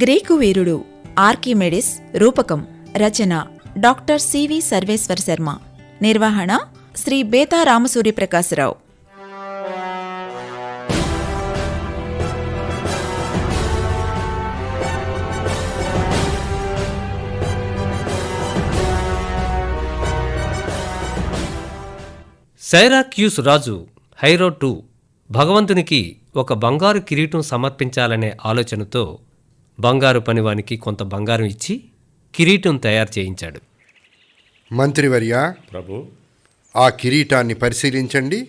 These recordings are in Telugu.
గ్రీకు వీరుడు ఆర్కిమెడిస్ రూపకం రచన doctor C V Sarveswara Sharma. నిర్వహణ శ్రీ బేతా రామసూరి ప్రకాశరావు సైరాక్యూస్ రాజు హైరో టూ భగవంతునికి ఒక బంగారు కిరీటం సమర్పించాలనే ఆలోచనతో బంగారు పనివానికి కొంత బంగారం ఇచ్చి కిరీటం తయారు చేయించాడు. మంత్రివర్య ప్రభు. ఆ కిరీటాన్ని పరిశీలించండి.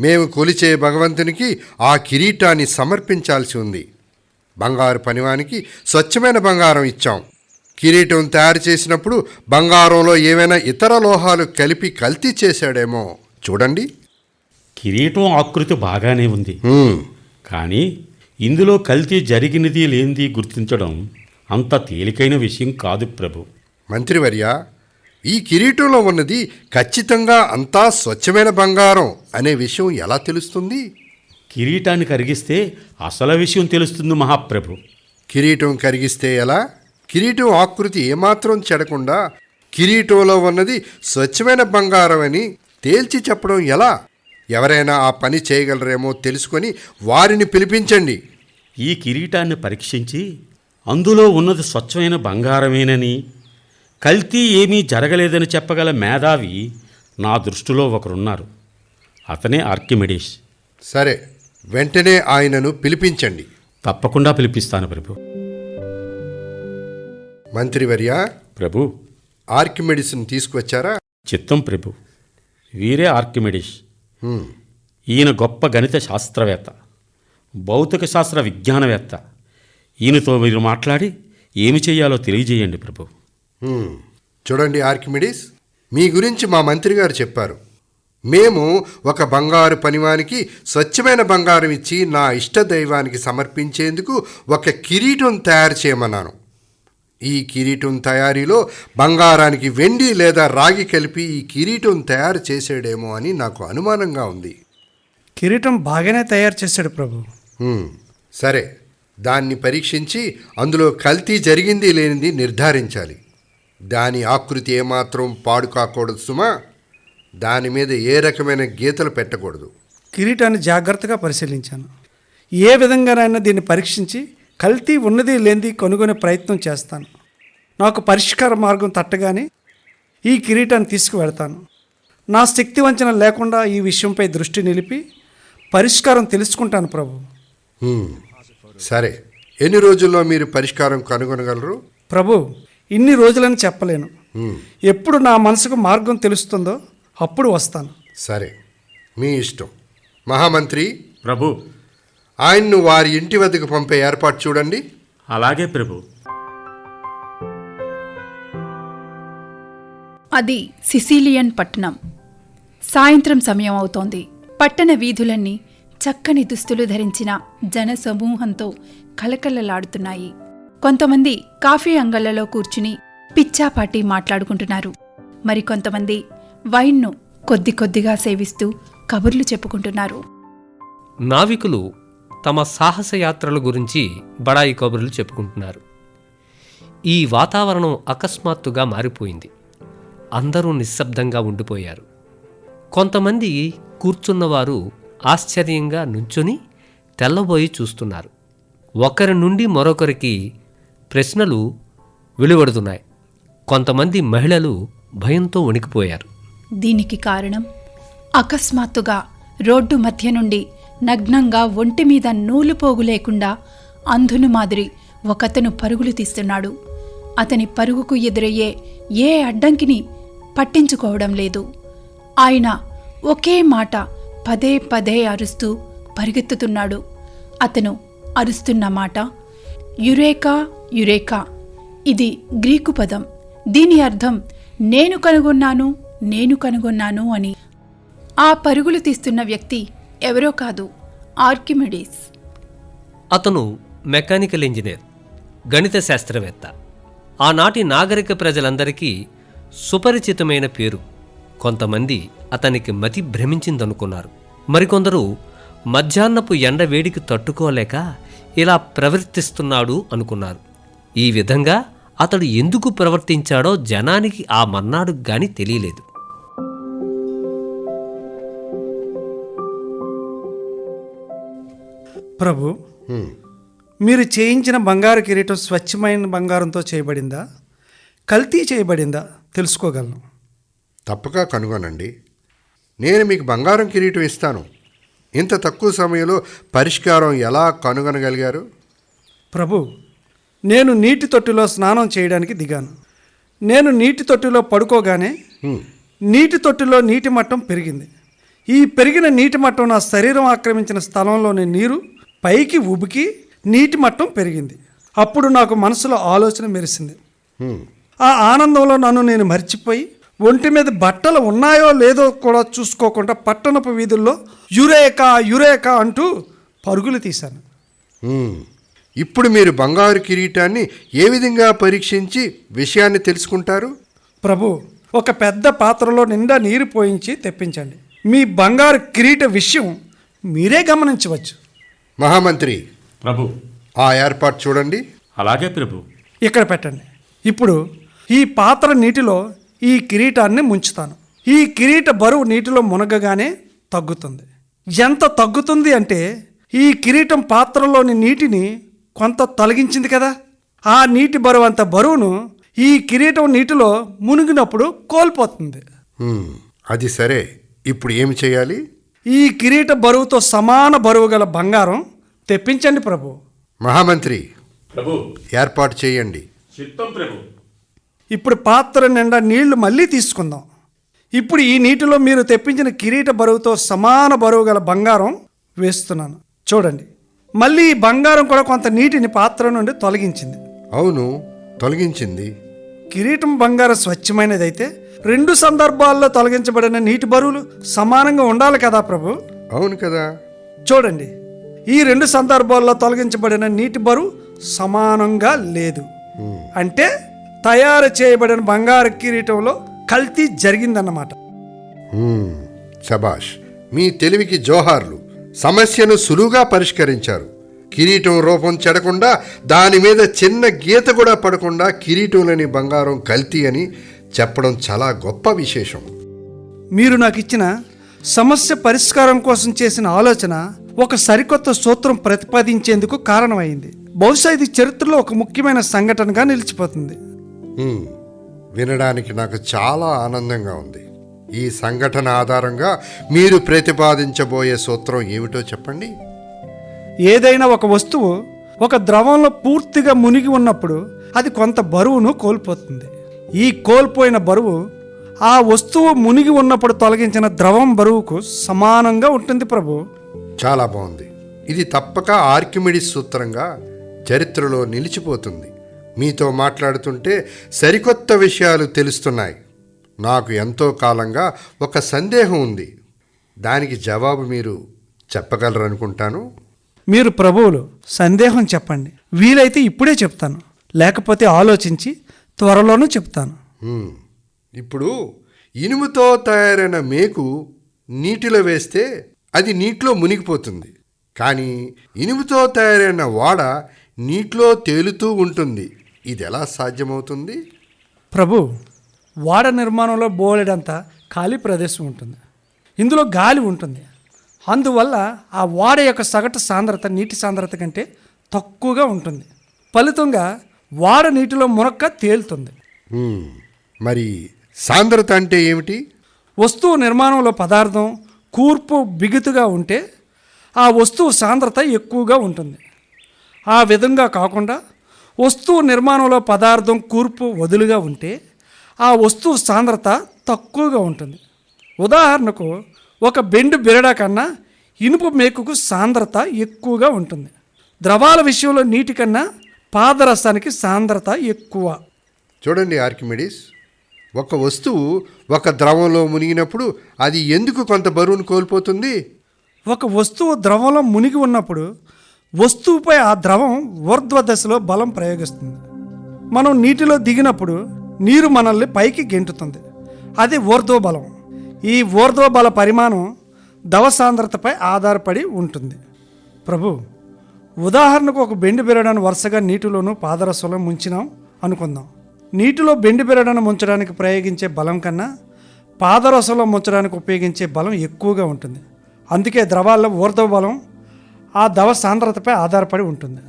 మేము కొలిచే భగవంతునికి ఆ కిరీటాన్ని సమర్పించాల్సి ఉంది. బంగారు పనివానికి స్వచ్ఛమైన బంగారం ఇచ్చాం. కిరీటం తయారు చేసినప్పుడు బంగారంలో ఏమైనా ఇతర లోహాలు కలిపి కల్తీ చేశాడేమో చూడండి. కిరీటం ఆకృతి బాగానే ఉంది. కానీ ఇందులో కల్తీ జరిగినది లేనిది గుర్తించడం అంత తేలికైన విషయం కాదు ప్రభు. మంత్రివర్య ఈ కిరీటంలో ఉన్నది ఖచ్చితంగా అంతా స్వచ్ఛమైన బంగారం అనే విషయం ఎలా తెలుస్తుంది? కిరీటాన్ని కరిగిస్తే అసలు విషయం తెలుస్తుంది మహాప్రభు. కిరీటం కరిగిస్తే ఎలా? కిరీటం ఆకృతి ఏమాత్రం చెడకుండా కిరీటంలో ఉన్నది స్వచ్ఛమైన బంగారం అని తేల్చి చెప్పడం ఎలా? ఎవరైనా ఆ పని చేయగలరేమో తెలుసుకొని వారిని పిలిపించండి. ఈ కిరీటాన్ని పరీక్షించి అందులో ఉన్నది స్వచ్ఛమైన బంగారమేనని కల్తీ ఏమీ జరగలేదని చెప్పగల మేధావి నా దృష్టిలో ఒకరున్నారు. అతనే ఆర్కిమెడీస్. సరే వెంటనే ఆయనను పిలిపించండి. తప్పకుండా పిలిపిస్తాను ప్రభు. మంత్రివర్య ప్రభు. ఆర్కిమెడిసిన్ తీసుకువచ్చారా? చిత్తం ప్రభు. వీరే ఆర్కిమెడిస్. ఈయన గొప్ప గణిత శాస్త్రవేత్త భౌతిక శాస్త్ర విజ్ఞానవేత్త. ఈయనతో మీరు మాట్లాడి ఏమి చేయాలో తెలియజేయండి ప్రభు. చూడండి ఆర్కిమిడీస్ మీ గురించి మా మంత్రి గారు చెప్పారు. మేము ఒక బంగారు పనివానికి స్వచ్ఛమైన బంగారం ఇచ్చి నా ఇష్ట దైవానికి సమర్పించేందుకు ఒక కిరీటం తయారు చేయమన్నాను. ఈ కిరీటం తయారీలో బంగారానికి వెండి లేదా రాగి కలిపి ఈ కిరీటం తయారు చేసాడేమో అని నాకు అనుమానంగా ఉంది. కిరీటం బాగానే తయారు చేశాడు ప్రభు. సరే దాన్ని పరీక్షించి అందులో కల్తీ జరిగింది లేనిది నిర్ధారించాలి. దాని ఆకృతి ఏమాత్రం పాడు కాకూడదు సుమా. దాని మీద ఏ రకమైన గీతలు పెట్టకూడదు. కిరీటాన్ని జాగ్రత్తగా పరిశీలించాను. ఏ విధంగానైనా దీన్ని పరీక్షించి కల్తీ ఉన్నది లేనిది కనుగొనే ప్రయత్నం చేస్తాను. నాకు పరిష్కార మార్గం తట్టగానే ఈ కిరీటాన్ని తీసుకువెడతాను నా శక్తి వంచన లేకుండా ఈ విషయంపై దృష్టి నిలిపి పరిష్కారం తెలుసుకుంటాను ప్రభు. సరే. ఎన్ని రోజుల్లో మీరు పరిష్కారం కనుగొనగలరు? ప్రభు ఇన్ని రోజులని చెప్పలేను. ఎప్పుడు నా మనసుకు మార్గం తెలుస్తుందో అప్పుడు వస్తాను. సరే. మీ ఇష్టం. మహామంత్రి? ప్రభు ఆయన్ను వారి ఇంటి వద్దకు పంపే ఏర్పాటు చూడండి. అలాగే ప్రభు. అది సిసిలియన్ పట్టణం. సాయంత్రం సమయం అవుతోంది. పట్టణ వీధులన్నీ చక్కని దుస్తులు ధరించిన జన సమూహంతో కలకలలాడుతున్నాయి కొంతమంది కాఫీ అంగళ్ళలో కూర్చుని పిచ్చాపాటి మాట్లాడుకుంటున్నారు. మరికొంతమంది వైన్ను కొద్ది కొద్దిగా సేవిస్తూ కబుర్లు చెప్పుకుంటున్నారు. నావికులు తమ సాహసయాత్రల గురించి బడాయి కబుర్లు చెప్పుకుంటున్నారు. ఈ వాతావరణం అకస్మాత్తుగా మారిపోయింది. అందరూ నిశ్శబ్దంగా ఉండిపోయారు. కొంతమంది కూర్చున్నవారు ఆశ్చర్యంగా నుంచుని తెల్లబోయి చూస్తున్నారు. ఒకరి నుండి మరొకరికి ప్రశ్నలు వెలువడుతున్నాయి. కొంతమంది మహిళలు భయంతో వణికిపోయారు. దీనికి కారణం అకస్మాత్తుగా రోడ్డు మధ్య నుండి నగ్నంగా ఒంటి మీద నూలు పోగు లేకుండా అంధును మాదిరి ఒకతను పరుగులు తీస్తున్నాడు. అతని పరుగుకు ఎదురయ్యే ఏ అడ్డంకిని పట్టించుకోవడం లేదు. ఆయన ఒకే మాట పదే పదే అరుస్తూ పరిగెత్తుతున్నాడు. అతను అరుస్తున్న మాట యురేకా యురేకా. ఇది గ్రీకు పదం. దీని అర్థం నేను కనుగొన్నాను నేను కనుగొన్నాను అని. ఆ పరుగులు తీస్తున్న వ్యక్తి ఎవరో కాదు ఆర్కిమెడీస్. అతను మెకానికల్ ఇంజనీర్ గణిత శాస్త్రవేత్త. ఆనాటి నాగరిక ప్రజలందరికీ సుపరిచితమైన పేరు. కొంతమంది అతనికి మతి భ్రమించిందనుకున్నారు. మరికొందరు మధ్యాహ్నపు ఎండ వేడికి తట్టుకోలేక ఇలా ప్రవర్తిస్తున్నాడు అనుకున్నారు. ఈ విధంగా అతడు ఎందుకు ప్రవర్తించాడో జనానికి ఆ మన్నాడు గాని తెలియలేదు. ప్రభు మీరు చేయించిన బంగారు కిరీటం స్వచ్ఛమైన బంగారంతో చేయబడిందా? కల్తీ చేయబడిందా? తెలుసుకోగలను. తప్పక కనుగొనండి. నేను మీకు బంగారం కిరీటం ఇస్తాను. ఇంత తక్కువ సమయంలో పరిష్కారం ఎలా కనుగొనగలిగారు? ప్రభు నేను నీటి తొట్టిలో స్నానం చేయడానికి దిగాను. నేను నీటి తొట్టిలో పడుకోగానే నీటి తొట్టిలో నీటి మట్టం పెరిగింది. ఈ పెరిగిన నీటి మట్టం నా శరీరం ఆక్రమించిన స్థలంలోని నీరు పైకి ఉబికి నీటి మట్టం పెరిగింది. అప్పుడు నాకు మనసులో ఆలోచన మెరిసింది. ఆ ఆనందంలో నన్ను నేను మర్చిపోయి ఒంటి మీద బట్టలు ఉన్నాయో లేదో కూడా చూసుకోకుండా పట్టణపు వీధుల్లో యురేకా యురేకా అంటూ పరుగులు తీశాను. ఇప్పుడు మీరు బంగారు కిరీటాన్ని ఏ విధంగా పరీక్షించి విషయాన్ని తెలుసుకుంటారు? ప్రభు ఒక పెద్ద పాత్రలో నిండా నీరు పోయించి తెప్పించండి. మీ బంగారు కిరీట విషయం మీరే గమనించవచ్చు. మహామంత్రి ప్రభు. ఆ ఏర్పాటు చూడండి. అలాగే ప్రభు. ఇక్కడ పెట్టండి. ఇప్పుడు ఈ పాత్ర నీటిలో ఈ కిరీటాన్ని ముంచుతాను. ఈ కిరీట బరువు నీటిలో మునగగానే తగ్గుతుంది. ఎంత తగ్గుతుంది అంటే ఈ కిరీటం పాత్రలోని నీటిని కొంత తొలగించింది కదా. ఆ నీటి బరువు అంత బరువును ఈ కిరీటం నీటిలో మునిగినప్పుడు కోల్పోతుంది. అది సరే. ఇప్పుడు ఏమి చేయాలి? ఈ కిరీట బరువుతో సమాన బరువు గల బంగారం తెప్పించండి ప్రభు. మహామంత్రి ప్రభు. ఏర్పాటు చేయండి. చిత్తం ప్రభు. ఇప్పుడు పాత్ర నిండా నీళ్ళు మళ్ళీ తీసుకుందాం. ఇప్పుడు ఈ నీటిలో మీరు తెప్పించిన కిరీట బరువుతో సమాన బరువు గల బంగారం వేస్తున్నాను. చూడండి. మళ్ళీ ఈ బంగారం కూడా కొంత నీటిని పాత్ర నుండి తొలగించింది. అవును తొలగించింది. కిరీటం బంగారం స్వచ్ఛమైనదైతే రెండు సందర్భాల్లో తొలగించబడిన నీటి బరువులు సమానంగా ఉండాలి కదా ప్రభు? అవును కదా. చూడండి. ఈ రెండు సందర్భాల్లో తొలగించబడిన నీటి బరువు సమానంగా లేదు. అంటే తయారు చేయబడిన బంగారు కిరీటంలో కల్తీ జరిగిందన్నమాట. శబాష్ మీ తెలివికి జోహార్లు సమస్యను సులువుగా పరిష్కరించారు. కిరీటం రూపం చెడకుండా దాని మీద చిన్న గీత కూడా పడకుండా కిరీటంలోని బంగారం కల్తీ అని చెప్పడం చాలా గొప్ప విశేషం. మీరు నాకు ఇచ్చిన సమస్య పరిష్కారం కోసం చేసిన ఆలోచన ఒక సరికొత్త సూత్రం ప్రతిపాదించేందుకు కారణమైంది. బహుశా ఇది చరిత్రలో ఒక ముఖ్యమైన సంఘటనగా నిలిచిపోతుంది. వినడానికి నాకు చాలా ఆనందంగా ఉంది. ఈ సంఘటన ఆధారంగా మీరు ప్రతిపాదించబోయే సూత్రం ఏమిటో చెప్పండి. ఏదైనా ఒక వస్తువు ఒక ద్రవంలో పూర్తిగా మునిగి ఉన్నప్పుడు అది కొంత బరువును కోల్పోతుంది. ఈ కోల్పోయిన బరువు ఆ వస్తువు మునిగి ఉన్నప్పుడు తొలగించిన ద్రవం బరువుకు సమానంగా ఉంటుంది ప్రభు. చాలా బాగుంది. ఇది తప్పక ఆర్కిమిడిస్ సూత్రంగా చరిత్రలో నిలిచిపోతుంది. మీతో మాట్లాడుతుంటే సరికొత్త విషయాలు తెలుస్తున్నాయి. నాకు ఎంతో కాలంగా ఒక సందేహం ఉంది. దానికి జవాబు మీరు చెప్పగలరనుకుంటాను. మీరు ప్రభువులు సందేహం చెప్పండి. వీలైతే ఇప్పుడే చెప్తాను. లేకపోతే ఆలోచించి త్వరలోనూ చెప్తాను. ఇప్పుడు ఇనుముతో తయారైన మేకు నీటిలో వేస్తే అది నీటిలో మునిగిపోతుంది. కానీ ఇనుముతో తయారైన వాడ నీటిలో తేలుతూ ఉంటుంది. ఇది ఎలా సాధ్యమవుతుంది? ప్రభు వాడ నిర్మాణంలో బోలెడంత ఖాళీ ప్రదేశం ఉంటుంది. ఇందులో గాలి ఉంటుంది. అందువల్ల ఆ వాడ యొక్క సగటు సాంద్రత నీటి సాంద్రత కంటే తక్కువగా ఉంటుంది. ఫలితంగా వాడ నీటిలో మునక్క తేలుతుంది. మరి సాంద్రత అంటే ఏమిటి? వస్తువు నిర్మాణంలో పదార్థం కూర్పు బిగుతుగా ఉంటే ఆ వస్తువు సాంద్రత ఎక్కువగా ఉంటుంది. ఆ విధంగా కాకుండా వస్తువు నిర్మాణంలో పదార్థం కూర్పు వదులుగా ఉంటే ఆ వస్తువు సాంద్రత తక్కువగా ఉంటుంది. ఉదాహరణకు ఒక బెండు బిరడా కన్నా ఇనుప మేకుకు సాంద్రత ఎక్కువగా ఉంటుంది. ద్రవాల విషయంలో నీటి కన్నా పాదరసానికి సాంద్రత ఎక్కువ. చూడండి ఆర్కిమిడిస్ ఒక వస్తువు ఒక ద్రవంలో మునిగినప్పుడు అది ఎందుకు కొంత బరువును కోల్పోతుంది? ఒక వస్తువు ద్రవంలో మునిగి ఉన్నప్పుడు వస్తువుపై ఆ ద్రవం ఊర్ధ్వ దశలో బలం ప్రయోగిస్తుంది. మనం నీటిలో దిగినప్పుడు నీరు మనల్ని పైకి గెంటుతుంది. అది ఊర్ధ్వ బలం. ఈ ఊర్ధ్వ బల పరిమాణం దవసాంద్రతపై ఆధారపడి ఉంటుంది. ప్రభు ఉదాహరణకు ఒక బెండి బెరడాను వరుసగా నీటిలోనూ పాదరసంలో ముంచినాం అనుకుందాం. నీటిలో బెండి బెరడాను ముంచడానికి ప్రయోగించే బలం కన్నా పాదరసంలో ముంచడానికి ఉపయోగించే బలం ఎక్కువగా ఉంటుంది. అందుకే ద్రవాల్లో ఊర్ధ్వ బలం ఆ దవ సాంద్రతపై ఆధారపడి ఉంటుంది.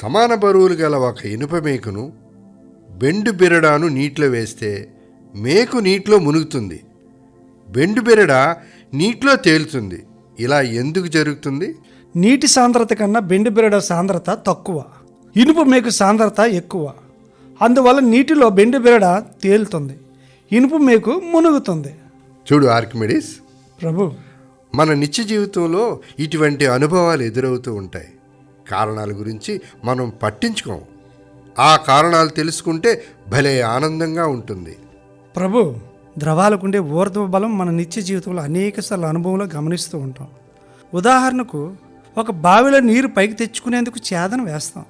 సమాన బరువులు గల ఒక ఇనుప మేకును బెండు బిరడాను నీటిలో వేస్తే మేకు నీటిలో మునుగుతుంది. బెండు బెరడ నీటిలో తేలుతుంది. ఇలా ఎందుకు జరుగుతుంది? నీటి సాంద్రత కన్నా బెండి బెరడ సాంద్రత తక్కువ. ఇనుప మేకు సాంద్రత ఎక్కువ. అందువల్ల నీటిలో బెండి బెరడ తేలుతుంది. ఇనుప మేకు మునుగుతుంది. చూడు ఆర్కిమిడిస్. ప్రభు. మన నిత్య జీవితంలో ఇటువంటి అనుభవాలు ఎదురవుతూ ఉంటాయి. కారణాల గురించి మనం పట్టించుకోం ఆ కారణాలు తెలుసుకుంటే భలే ఆనందంగా ఉంటుంది. ప్రభు ద్రవాలకుండే ఊర్ధ్వ బలం మన నిత్య జీవితంలో అనేకసార్లు అనుభవంలో గమనిస్తూ ఉంటాం. ఉదాహరణకు ఒక బావిలో నీరు పైకి తెచ్చుకునేందుకు చేదన వేస్తాం.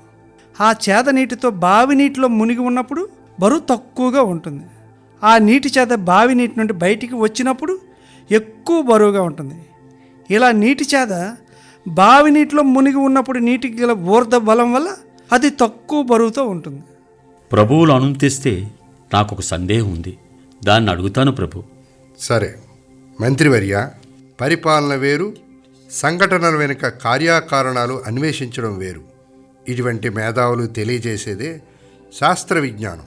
ఆ చేద నీటితో బావి నీటిలో మునిగి ఉన్నప్పుడు బరువు తక్కువగా ఉంటుంది. ఆ నీటి చేత బావి నీటి నుండి బయటికి వచ్చినప్పుడు ఎక్కువ బరువుగా ఉంటుంది. ఇలా నీటి చేత బావి నీటిలో మునిగి ఉన్నప్పుడు నీటికి గల ఊర్ధ బలం వల్ల అది తక్కువ బరువుతో ఉంటుంది. ప్రభువులు అనుమతిస్తే నాకు ఒక సందేహం ఉంది. దాన్ని అడుగుతాను ప్రభు. సరే మంత్రివర్య పరిపాలన వేరు సంఘటనల వెనుక కార్యకారణాలు అన్వేషించడం వేరు. ఇటువంటి మేధావులు తెలియజేసేదే శాస్త్ర విజ్ఞానం.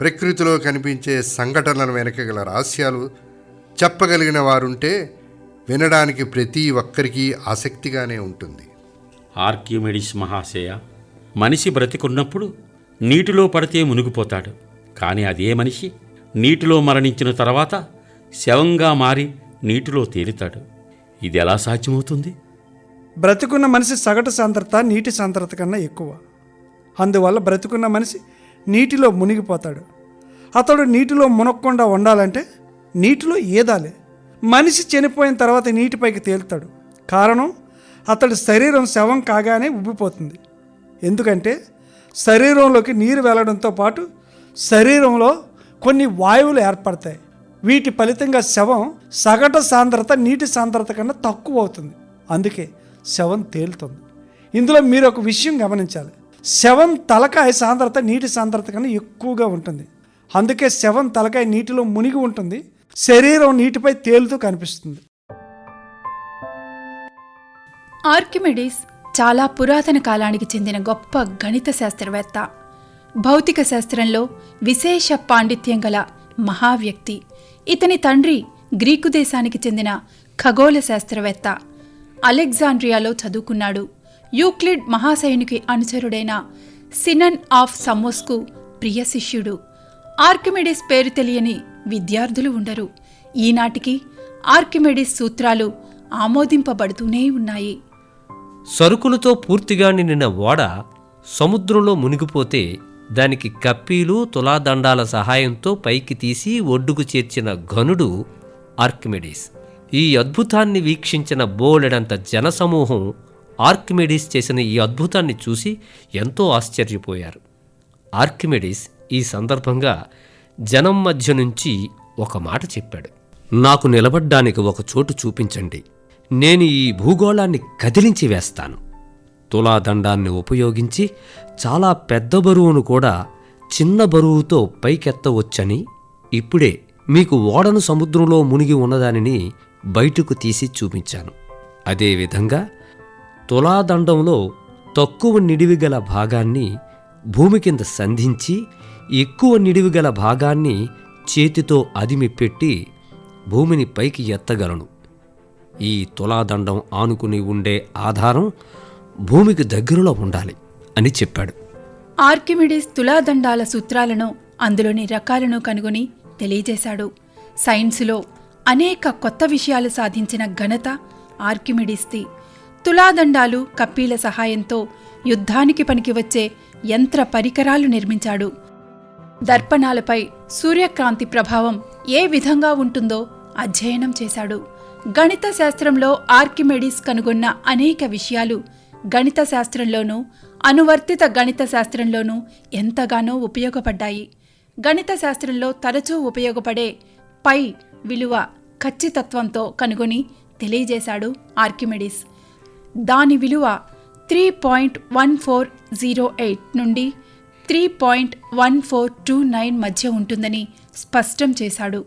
ప్రకృతిలో కనిపించే సంఘటనల వెనుక గల రహస్యాలు చెప్పగలిగిన వారుంటే వినడానికి ప్రతి ఒక్కరికి ఆసక్తిగానే ఉంటుంది. ఆర్కిమెడిస్ మహాశయ మనిషి బ్రతికున్నప్పుడు నీటిలో పడితే మునిగిపోతాడు. కానీ అదే మనిషి నీటిలో మరణించిన తర్వాత శవంగా మారి నీటిలో తేలుతాడు. ఇది ఎలా సాధ్యమవుతుంది? బ్రతుకున్న మనిషి సగటు సాంద్రత నీటి సాంద్రత కన్నా ఎక్కువ. అందువల్ల బ్రతుకున్న మనిషి నీటిలో మునిగిపోతాడు. అతడు నీటిలో మునక్కుండా ఉండాలంటే నీటిలో ఈదాలి మనిషి చనిపోయిన తర్వాత నీటిపైకి తేలుతాడు. కారణం అతడి శరీరం శవం కాగానే ఉబ్బిపోతుంది. ఎందుకంటే శరీరంలోకి నీరు వెళ్ళడంతో పాటు శరీరంలో కొన్ని వాయువులు ఏర్పడతాయి. వీటి ఫలితంగా శవం సగటు సాంద్రత నీటి సాంద్రత కన్నా తక్కువ అవుతుంది. అందుకే శవం తేలుతుంది. ఇందులో మీరు ఒక విషయం గమనించాలి. శవం తలకాయ సాంద్రత నీటి సాంద్రత కన్నా ఎక్కువగా ఉంటుంది. అందుకే శవం తలకాయ నీటిలో మునిగి ఉంటుంది. శరీరం నీటిపై తేలుతూ కనిపిస్తుంది. ఆర్కిమెడీస్ చాలా పురాతన కాలానికి చెందిన గొప్ప గణిత శాస్త్రవేత్త భౌతిక శాస్త్రంలో విశేష పాండిత్యం గల మహావ్యక్తి. ఇతని తండ్రి గ్రీకు దేశానికి చెందిన ఖగోళ శాస్త్రవేత్త. అలెగ్జాండ్రియాలో చదువుకున్నాడు. యూక్లిడ్ మహాశయునికి అనుచరుడైన సినన్ ఆఫ్ సమోస్కు ప్రియ శిష్యుడు. ఆర్కిమెడిస్ పేరు తెలియని విద్యార్థులు ఉండరు. ఈనాటికి ఆర్కిమెడిస్ సూత్రాలు ఆమోదింపబడుతూనే ఉన్నాయి. సరుకులతో పూర్తిగా నిండిన ఓడ సముద్రంలో మునిగిపోతే దానికి కప్పీలు తులాదండాల సహాయంతో పైకి తీసి ఒడ్డుకు చేర్చిన ఘనుడు ఆర్కిమెడీస్. ఈ అద్భుతాన్ని వీక్షించిన బోలెడంత జనసమూహం ఆర్కిమెడీస్ చేసిన ఈ అద్భుతాన్ని చూసి ఎంతో ఆశ్చర్యపోయారు. ఆర్కిమెడీస్ ఈ సందర్భంగా జనం మధ్య నుంచి ఒక మాట చెప్పాడు. నాకు నిలబడ్డానికి ఒక చోటు చూపించండి. నేను ఈ భూగోళాన్ని కదిలించి వేస్తాను. తులాదండాన్ని ఉపయోగించి చాలా పెద్ద బరువును కూడా చిన్న బరువుతో పైకెత్తవచ్చని ఇప్పుడే మీకు ఓడను సముద్రంలో మునిగి ఉన్నదానిని బయటకు తీసి చూపించాను. అదేవిధంగా తులాదండంలో తక్కువ నిడివి గల భాగాన్ని భూమి కింద సంధించి ఎక్కువ నిడివి గల భాగాన్ని చేతితో అదిమి పెట్టి భూమిని పైకి ఎత్తగలను. ఈ తులాదండం ఆనుకుని ఉండే ఆధారం భూమికి దగ్గరలో ఉండాలి అని చెప్పాడు. ఆర్కిమిడిస్ తులాదండాల సూత్రాలను అందులోని రకాలను కనుగొని తెలియజేశాడు. సైన్సులో అనేక కొత్త విషయాలు సాధించిన ఘనత ఆర్కిమిడిస్ది. తులాదండాలు కప్పీల సహాయంతో యుద్ధానికి పనికివచ్చే యంత్ర పరికరాలు నిర్మించాడు. దర్పణాలపై సూర్యకాంతి ప్రభావం ఏ విధంగా ఉంటుందో అధ్యయనం చేశాడు. గణిత శాస్త్రంలో ఆర్కిమెడిస్ కనుగొన్న అనేక విషయాలు గణిత శాస్త్రంలోనూ అనువర్తిత గణిత శాస్త్రంలోనూ ఎంతగానో ఉపయోగపడ్డాయి. గణిత శాస్త్రంలో తరచూ ఉపయోగపడే పై విలువ ఖచ్చితత్వంతో కనుగొని తెలియజేశాడు ఆర్కిమెడిస్. దాని విలువ three point one four zero eight నుండి three point one four two nine మధ్య ఉంటుందని స్పష్టం చేశాడు.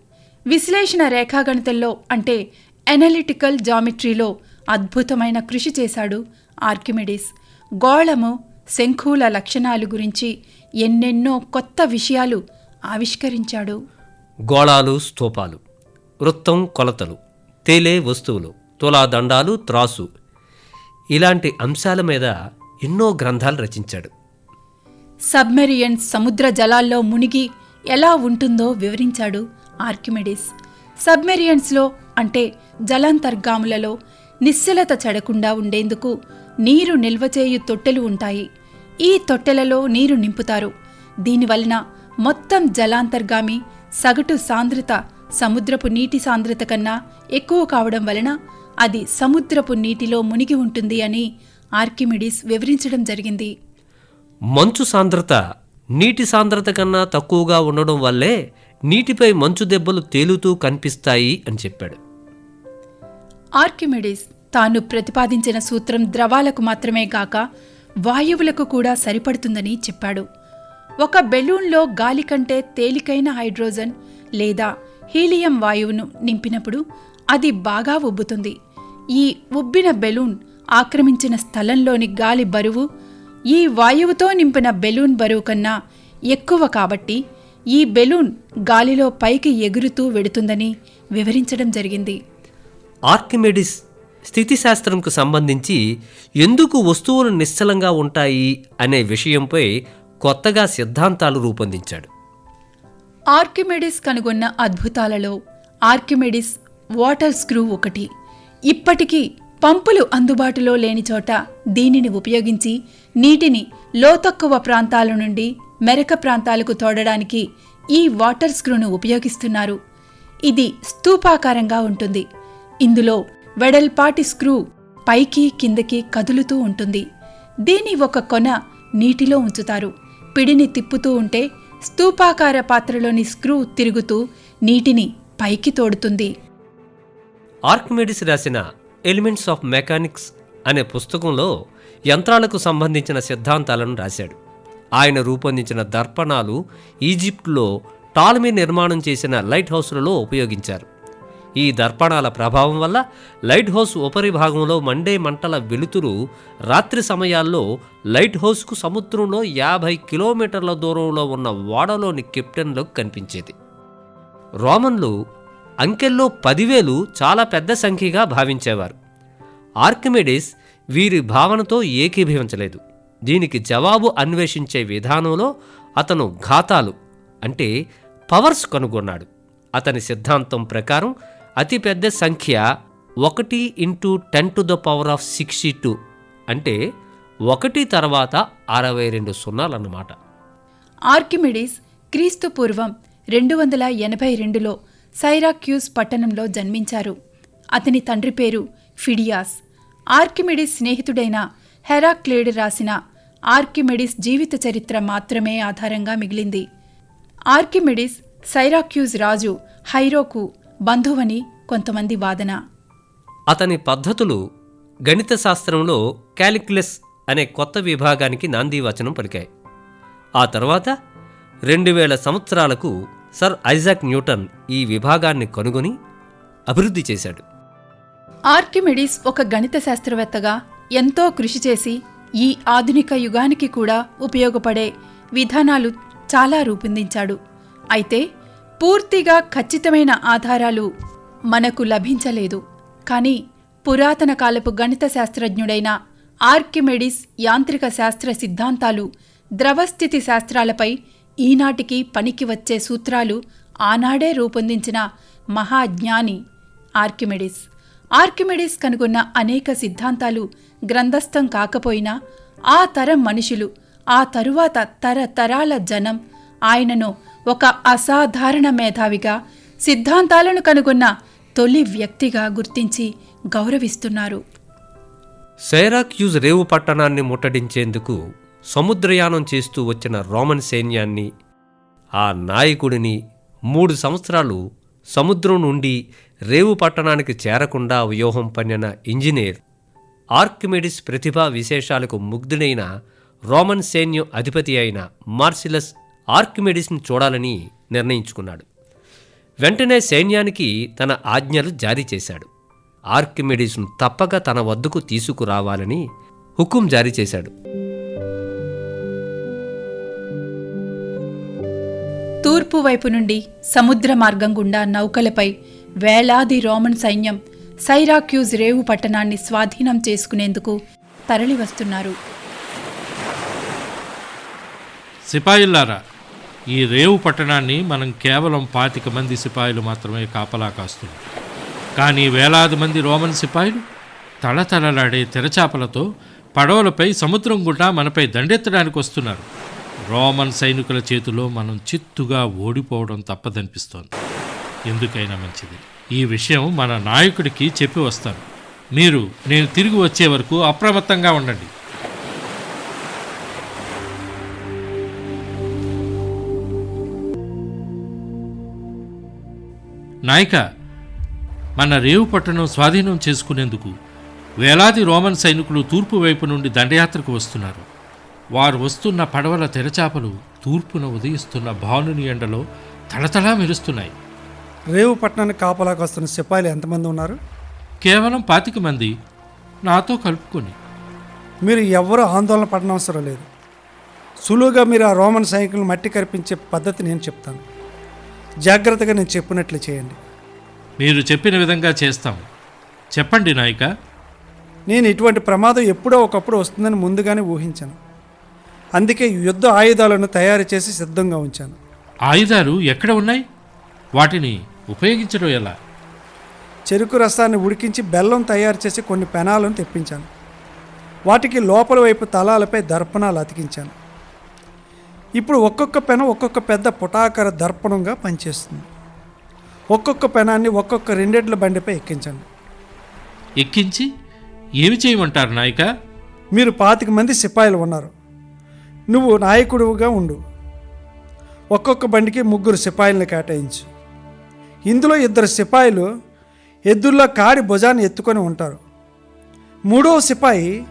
విశ్లేషణ రేఖాగణితంలో అంటే ఎనలిటికల్ జామెట్రీలో అద్భుతమైన కృషి చేశాడు ఆర్కిమిడిస్. గోళము శంఖుల లక్షణాలు గురించి ఎన్నెన్నో కొత్త విషయాలు ఆవిష్కరించాడు. గోళాలు స్తూపాలు వృత్తం కొలతలు తేలే వస్తువులు తులాదండాలు త్రాసు ఇలాంటి అంశాల మీద ఎన్నో గ్రంథాలు రచించాడు. సబ్మెరియన్స్ సముద్ర జలాల్లో మునిగి ఎలా ఉంటుందో వివరించాడు ఆర్కిమెడిస్. సబ్మెరియన్స్లో అంటే జలాంతర్గాములలో నిశ్చలత చెడకుండా ఉండేందుకు నీరు నిల్వ చేయు తొట్టెలు ఉంటాయి. ఈ తొట్టెలలో నీరు నింపుతారు. దీనివలన మొత్తం జలాంతర్గామి సగటు సాంద్రత సముద్రపు నీటి సాంద్రత కన్నా ఎక్కువ కావడం వలన అది సముద్రపు నీటిలో మునిగి ఉంటుంది అని ఆర్కిమిడిస్ వివరించడం జరిగింది. మంచు సాంద్రత నీటి సాంద్రత కన్నా తక్కువగా ఉండడం వల్లే నీటిపై మంచు దెబ్బలు తేలుతూ కనిపిస్తాయి అని చెప్పాడు. ఆర్కిమిడిస్ తాను ప్రతిపాదించిన సూత్రం ద్రవాలకు మాత్రమే గాక వాయువులకు కూడా సరిపడుతుందని చెప్పాడు. ఒక బెలూన్లో గాలి కంటే తేలికైన హైడ్రోజన్ లేదా హీలియం వాయువును నింపినప్పుడు అది బాగా ఉబ్బుతుంది. ఈ ఉబ్బిన బెలూన్ ఆక్రమించిన స్థలంలోని గాలి బరువు ఈ వాయువుతో నింపిన బెలూన్ బరువు కన్నా ఎక్కువ కాబట్టి ఈ బెలూన్ గాలిలో పైకి ఎగురుతూ వెడుతుందని వివరించడం జరిగింది. ఆర్కిమెడిస్ స్థితిశాస్త్రంకు సంబంధించి ఎందుకు వస్తువులు నిశ్చలంగా ఉంటాయి అనే విషయంపై కొత్తగా సిద్ధాంతాలు రూపొందించాడు. ఆర్కిమెడిస్ కనుగొన్న అద్భుతాలలో ఆర్కిమెడిస్ వాటర్ స్క్రూ ఒకటి. ఇప్పటికీ పంపులు అందుబాటులో లేని చోట దీనిని ఉపయోగించి నీటిని లోతక్కువ ప్రాంతాల నుండి మెరక ప్రాంతాలకు తోడడానికి ఈ వాటర్ స్క్రూను ఉపయోగిస్తున్నారు. ఇది స్తూపాకారంగా ఉంటుంది. ఇందులో వెడల్పాటి స్క్రూ పైకి కిందకి కదులుతూ ఉంటుంది. దీని ఒక కొన నీటిలో ఉంచుతారు. పిడిని తిప్పుతూ ఉంటే స్తూపాకార పాత్రలోని స్క్రూ తిరుగుతూ నీటిని పైకి తోడుతుంది. ఆర్కిమెడిస్ రాసిన ఎలిమెంట్స్ ఆఫ్ మెకానిక్స్ అనే పుస్తకంలో యంత్రాలకు సంబంధించిన సిద్ధాంతాలను రాశాడు. ఆయన రూపొందించిన దర్పణాలు ఈజిప్ట్లో టాల్మీ నిర్మాణం చేసిన లైట్ హౌస్లలో ఉపయోగించారు. ఈ దర్పణాల ప్రభావం వల్ల లైట్ హౌస్ ఉపరిభాగంలో మండే మంటల వెలుతురు రాత్రి సమయాల్లో లైట్ హౌస్కు సముద్రంలో యాభై కిలోమీటర్ల దూరంలో ఉన్న ఓడలోని కెప్టెన్లకు కనిపించేది. రోమన్లు అంకెల్లో పదివేలు చాలా పెద్ద సంఖ్యగా భావించేవారు. ఆర్కిమెడిస్ వీరి భావనతో ఏకీభవించలేదు. దీనికి జవాబు అన్వేషించే విధానంలో అతను ఘాతాలు అంటే పవర్స్ కనుగొన్నాడు. అతని సిద్ధాంతం ప్రకారం అతిపెద్ద సంఖ్య ఒకటి into ten to the power of sixty two అంటే ఒకటి తర్వాత అరవై రెండు సున్నాలన్నమాట ఆర్కిమిడిస్ క్రీస్తు పూర్వం రెండు వందల ఎనభై రెండులో సైరాక్యూస్ పట్టణంలో జన్మించారు. అతని తండ్రి పేరు ఫిడియాస్. ఆర్కిమిడిస్ స్నేహితుడైన హెరాక్లేడ్ రాసిన ఆర్కిమిడిస్ జీవిత చరిత్ర మాత్రమే ఆధారంగా మిగిలింది. ఆర్కిమిడిస్ సైరాక్యూజ్ రాజు హైరోకు బంధువని కొంతమంది వాదన. అతని పద్ధతులు గణిత శాస్త్రంలో క్యాలిక్యులస్ అనే కొత్త విభాగానికి నాందీవచనం పలికాయి. ఆ తర్వాత రెండు వేల సంవత్సరాలకు సర్ ఐజాక్ న్యూటన్ ఈ విభాగాన్ని కనుగొని అభివృద్ధి చేశాడు. ఆర్కిమిడిస్ ఒక గణిత శాస్త్రవేత్తగా ఎంతో కృషి చేసి ఈ ఆధునిక యుగానికి కూడా ఉపయోగపడే విధానాలు చాలా రూపొందించాడు. అయితే పూర్తిగా ఖచ్చితమైన ఆధారాలు మనకు లభించలేదు. కానీ పురాతన కాలపు గణిత శాస్త్రజ్ఞుడైన ఆర్కిమెడిస్ యాంత్రిక శాస్త్ర సిద్ధాంతాలు ద్రవస్థితి శాస్త్రాలపై ఈనాటికి పనికి వచ్చే సూత్రాలు ఆనాడే రూపొందించిన మహాజ్ఞాని ఆర్కిమెడిస్. ఆర్కిమెడిస్ కనుగొన్న అనేక సిద్ధాంతాలు గ్రంథస్థం కాకపోయినా ఆ తరం మనుషులు ఆ తరువాత తరతరాల జనం ఆయనను ఒక అసాధారణ మేధావిగా సిద్ధాంతాలను కనుగొన్న తొలి వ్యక్తిగా గుర్తించి గౌరవిస్తున్నారు. సైరాక్యూజ్ రేవు పట్టణాన్ని ముట్టడించేందుకు సముద్రయానం చేస్తూ వచ్చిన రోమన్ సైన్యాన్ని ఆ నాయకుడిని మూడు సంవత్సరాలు సముద్రం నుండి రేవు పట్టణానికి చేరకుండా వ్యూహం పన్నిన ఇంజనీర్ ఆర్కిమెడిస్ ప్రతిభా విశేషాలకు ముగ్ధుడైన రోమన్ సైన్యం అధిపతి అయిన మార్సిలస్ ఆర్కిమెడిస్ని చూడాలని నిర్ణయించుకున్నాడు. వెంటనే సైన్యానికి తన ఆజ్ఞలు జారీ చేశాడు. ఆర్కిమెడిస్ను తప్పక తన వద్దకు తీసుకురావాలని హుకుం జారీ చేశాడు. తూర్పు వైపు నుండి సముద్ర మార్గం గుండా నౌకలపై వేలాది రోమన్ సైన్యం సైరాక్యూజ్ రేవు పట్టణాన్ని స్వాధీనం చేసుకునేందుకు తరలివస్తున్నారు. సిపాయిల్లారా ఈ రేవు పట్టణాన్ని మనం కేవలం పాతిక మంది సిపాయిలు మాత్రమే కాపలా కాస్తున్నాం. కానీ వేలాది మంది రోమన్ సిపాయిలు తళతళలాడే తెరచాపలతో పడవలపై సముద్రం గుండా మనపై దండెత్తడానికి వస్తున్నారు. రోమన్ సైనికుల చేతిలో మనం చిత్తుగా ఓడిపోవడం తప్పదనిపిస్తోంది. ఎందుకైనా మంచిది. ఈ విషయం మన నాయకుడికి చెప్పి వస్తాను. మీరు నేను తిరిగి వచ్చే వరకు అప్రమత్తంగా ఉండండి. నాయక మన రేవు పట్టణం స్వాధీనం చేసుకునేందుకు వేలాది రోమన్ సైనికులు తూర్పు వైపు నుండి దండయాత్రకు వస్తున్నారు. వారు వస్తున్న పడవల తెరచాపలు తూర్పున ఉదయిస్తున్న భానుని ఎండలో తళతళా మెరుస్తున్నాయి. రేవు పట్టణానికి కాపలాకి వస్తున్న సిపాయిలు ఎంతమంది ఉన్నారు? కేవలం పాతిక మంది నాతో కలుపుకొని. మీరు ఎవరు ఆందోళన పడనవసరం లేదు. సులువుగా మీరు ఆ రోమన్ సైనికులను మట్టి కరిపించే పద్ధతి నేను చెప్తాను. జాగ్రత్తగా నేను చెప్పినట్లు చేయండి. మీరు చెప్పిన విధంగా చేస్తాం. చెప్పండి నాయక. నేను ఇటువంటి ప్రమాదం ఎప్పుడో ఒకప్పుడు వస్తుందని ముందుగానే ఊహించాను. అందుకే యుద్ధ ఆయుధాలను తయారు చేసి సిద్ధంగా ఉంచాను. ఆయుధాలు ఎక్కడ ఉన్నాయి? వాటిని ఉపయోగించడం ఎలా? చెరుకు రసాన్ని ఉడికించి బెల్లం తయారు చేసి కొన్ని పెనాలను తెప్పించాను. వాటికి లోపల వైపు తలాలపై దర్పణాలు అతికించాను. ఇప్పుడు ఒక్కొక్క పెన ఒక్కొక్క పెద్ద పుటాకార దర్పణంగా పనిచేస్తుంది. ఒక్కొక్క పెనాన్ని ఒక్కొక్క రెండెడ్ల బండిపై ఎక్కించండి. ఎక్కించి ఏమి చేయమంటారు నాయక? మీరు పాతిక మంది సిపాయిలు ఉన్నారు. నువ్వు నాయకుడుగా ఉండు. ఒక్కొక్క బండికి ముగ్గురు సిపాయిలను కేటాయించు. ఇందులో ఇద్దరు సిపాయిలు ఎద్దుల్లో కాడి భుజాన్ని ఎత్తుకొని ఉంటారు. మూడవ సిపాయి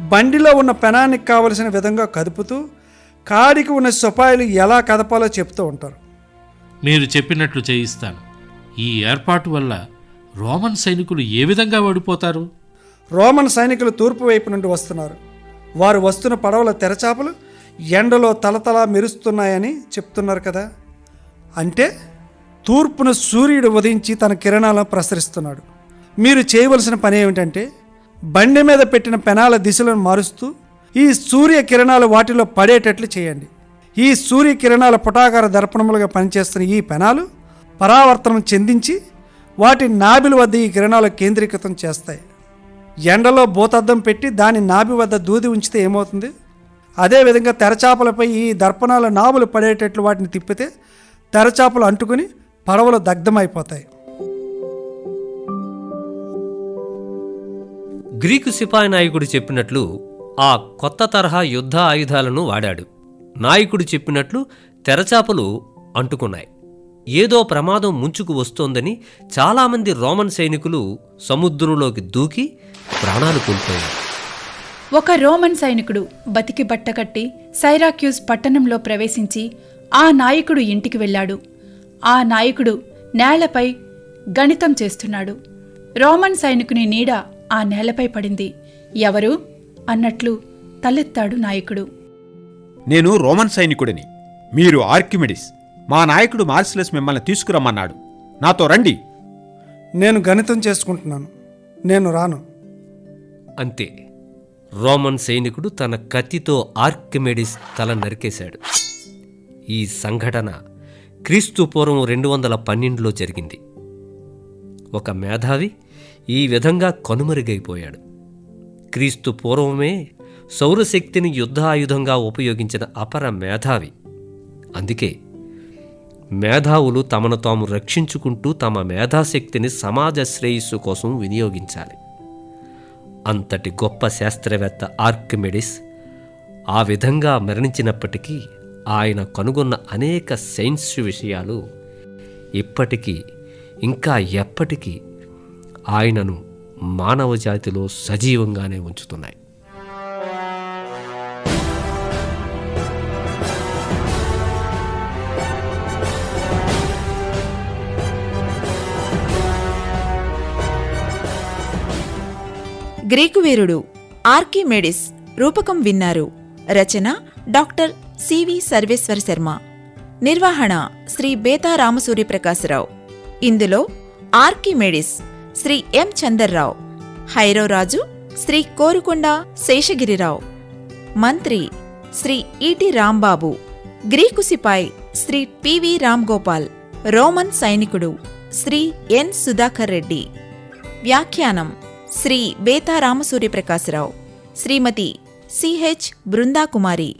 బండిలో ఉన్న పెనానికి కావలసిన విధంగా కదుపుతూ కాడికి ఉన్న సిపాయిలు ఎలా కదపాలో చెప్తూ ఉంటారు. మీరు చెప్పినట్లు చేయిస్తాను. ఈ ఏర్పాటు వల్ల రోమన్ సైనికులు ఏ విధంగా ఓడిపోతారు? రోమన్ సైనికులు తూర్పు వైపు నుండి వస్తున్నారు. వారు వస్తున్న పడవల తెరచాపలు ఎండలో తలతల మెరుస్తున్నాయని చెప్తున్నారు కదా. అంటే తూర్పున సూర్యుడు ఉదయించి తన కిరణాలను ప్రసరిస్తున్నాడు. మీరు చేయవలసిన పని ఏమిటంటే బండి మీద పెట్టిన పెనాల దిశలను మారుస్తూ ఈ సూర్య కిరణాలు వాటిలో పడేటట్లు చేయండి. ఈ సూర్య కిరణాల పుటాకార దర్పణములుగా పనిచేస్తున్న ఈ పెనాలు పరావర్తనం చెందించి వాటి నాభిల వద్ద ఈ కిరణాలు కేంద్రీకృతం చేస్తాయి. ఎండలో భూతద్దం పెట్టి దాని నాభి వద్ద దూది ఉంచితే ఏమవుతుంది? అదేవిధంగా తెరచాపలపై ఈ దర్పణాల నాబులు పడేటట్లు వాటిని తిప్పితే తెరచాపలు అంటుకుని పడవలు దగ్ధమైపోతాయి. గ్రీకు సిపాయి నాయకుడు చెప్పినట్లు ఆ కొత్త తరహా యుద్ధ ఆయుధాలను వాడాడు. నాయకుడు చెప్పినట్లు తెరచాపలు అంటుకున్నాయి. ఏదో ప్రమాదం ముంచుకు వస్తోందని చాలామంది రోమన్ సైనికులు సముద్రంలోకి దూకి ప్రాణాలు కోల్పోయారు. ఒక రోమన్ సైనికుడు బతికి బట్టకట్టి సైరాక్యూస్ పట్టణంలో ప్రవేశించి ఆ నాయకుడు ఇంటికి వెళ్ళాడు. ఆ నాయకుడు నేలపై గణితం చేస్తున్నాడు. రోమన్ సైనికుని నీడ ఆ నేలపై పడింది. ఎవరు? అన్నట్లు తలెత్తాడు నాయకుడు. నేను రోమన్ సైనికుడిని. మీరు ఆర్కిమిడిస్. మా నాయకుడు మార్సిలస్ మిమ్మల్ని తీసుకురమ్మన్నాడు. నాతో రండి. నేను గణితం చేసుకుంటున్నాను. నేను రాను. అంతే. రోమన్ సైనికుడు తన కత్తితో ఆర్కిమెడిస్ తల నరికేశాడు. ఈ సంఘటన క్రీస్తు పూర్వం రెండు వందల పన్నెండులో జరిగింది. ఒక మేధావి ఈ విధంగా కనుమరుగైపోయాడు. క్రీస్తు పూర్వమే సౌరశక్తిని యుద్ధ ఆయుధంగా ఉపయోగించిన అపర మేధావి. అందుకే మేధావులు తమను తాము రక్షించుకుంటూ తమ మేధాశక్తిని సమాజ శ్రేయస్సు కోసం వినియోగించాలి. అంతటి గొప్ప శాస్త్రవేత్త ఆర్కిమెడిస్ ఆ విధంగా మరణించినప్పటికీ ఆయన కనుగొన్న అనేక సైన్స్ విషయాలు ఇప్పటికీ ఇంకా ఎప్పటికీ ఆయనను మానవ జాతిలో సజీవంగానే ఉంచుతున్నాయి. గ్రీకు వీరుడు ఆర్కిమెడిస్ రూపకం విన్నారు. రచన doctor C V Sarveswara Sharma. నిర్వహణ శ్రీ బేతా రామసూర్యప్రకాశరావు ఇందులో ఆర్కిమెడిస్ శ్రీ ఎం చందర్రావు. హైరోరాజు శ్రీ కోరుకొండ శేషగిరిరావు. మంత్రి శ్రీ ఈటి రాంబాబు. గ్రీకు సిపాయి శ్రీ పివి రామ్గోపాల్ రోమన్ సైనికుడు శ్రీ ఎన్ సుధాకర్ రెడ్డి. వ్యాఖ్యానం శ్రీ బేతా రామసూర్యప్రకాశరావు శ్రీమతి సిహెచ్ బృందాకుమారి.